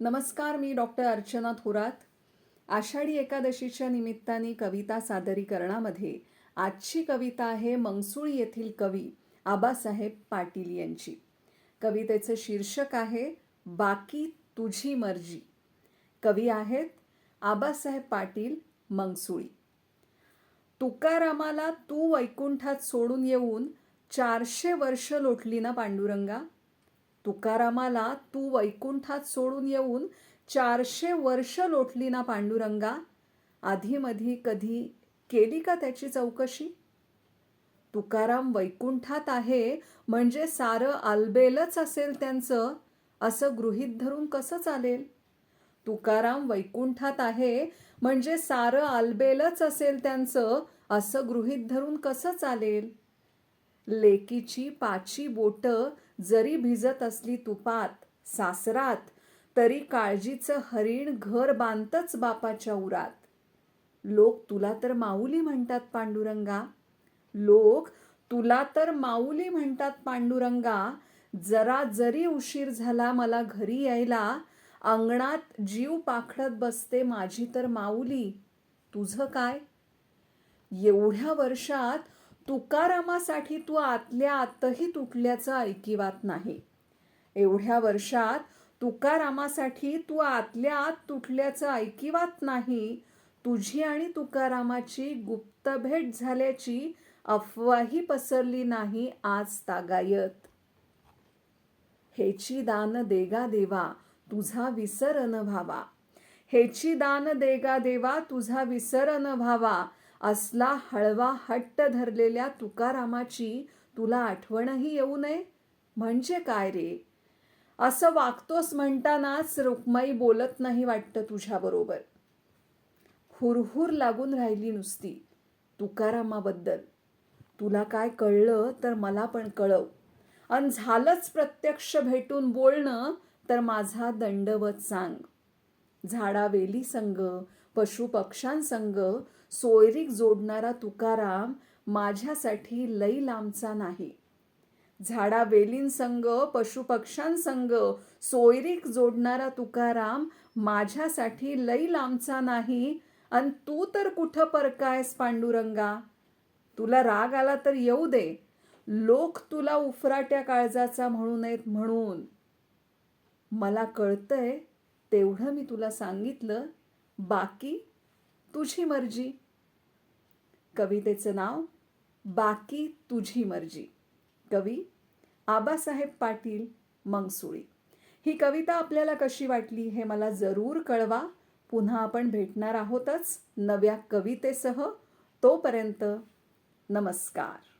नमस्कार मी डॉक्टर अर्चना थोरात. आषाढी एकादशीच्या निमित्ताने कविता सादरीकरणामध्ये आजची कविता आहे मंगसुळी येथील कवी आबासाहेब पाटील यांची. कवितेचं शीर्षक आहे बाकी तुझी मर्जी. कवी आहेत आबासाहेब पाटील मंगसुळी. तुकारामाला तू वैकुंठात सोडून येऊन चारशे वर्ष लोटली ना पांडुरंगा? तुकारामाला तू वैकुंठात सोडून येऊन चारशे वर्ष लोटली ना पांडुरंगा? आधीमधी कधी केली का त्याची चौकशी? तुकाराम वैकुंठात आहे म्हणजे सारं आलबेलच असेल त्यांचं असं गृहीत धरून कसं चालेल? तुकाराम वैकुंठात आहे म्हणजे सारं आलबेलच असेल त्यांचं असं गृहीत धरून कसं चालेल? लेकीची पाची बोट जरी भिजत असली तुपात सासरात तरी काळजीचं हरिण घर बांधतच बापाच्या उरात. लोक तुला तर माऊली म्हणतात पांडुरंगा. लोक तुला तर माऊली म्हणतात पांडुरंगा. जरा जरी उशीर झाला मला घरी यायला अंगणात जीव पाखडत बसते माझी तर माऊली. तुझं काय? एवढ्या वर्षात तुकारामासाठी तू आतल्या आतही तुटल्याचं ऐकिवात नाही. एवढ्या वर्षात तुकारामासाठी तू आतल्या आत तुटल्याचं ऐकिवात नाही. तुझी आणि तुकारामाची गुप्त भेट झाल्याची अफवाही पसरली नाही आज तागायत. हेची दान देगा देवा तुझा विसर न व्हावा. हेची दान देगा देवा तुझा विसर न व्हावा. असला हळवा हट्ट धरलेल्या तुकारामाची तुला आठवणही येऊ नये? म्हणजे काय रे? असं वागतोस म्हणतानाच रुक्माई बोलत नाही वाटतं तुझ्याबरोबर हुरहुर लागून राहिली नुसती तुकारामाबद्दल. तुला काय कळलं तर मला पण कळव. अन झालंच प्रत्यक्ष भेटून बोलणं तर माझा दंडवत सांग. झाडावेली संग पशुपक्ष्यांसंग सोयरीक जोडणारा तुकाराम माझ्यासाठी लई लांबचा नाही. झाडा वेलींसंग पशुपक्ष्यांसंग सोयरीक जोडणारा तुकाराम माझ्यासाठी लई लांबचा नाही. अन तू तर कुठं परकायस पांडुरंगा? तुला राग आला तर येऊ दे. लोक तुला उफराट्या काळजाचा म्हणू नयेत म्हणून. मला कळतंय तेवढं मी तुला सांगितलं. बाकी तुझी मर्जी. कवितेचं नाव बाकी तुझी मर्जी. कवी आबासाहेब पाटील मंगसुळी. ही कविता आपल्याला कशी वाटली हे मला जरूर कळवा. पुन्हा आपण भेटणार आहोतच नव्या कवितेसह. तोपर्यंत नमस्कार.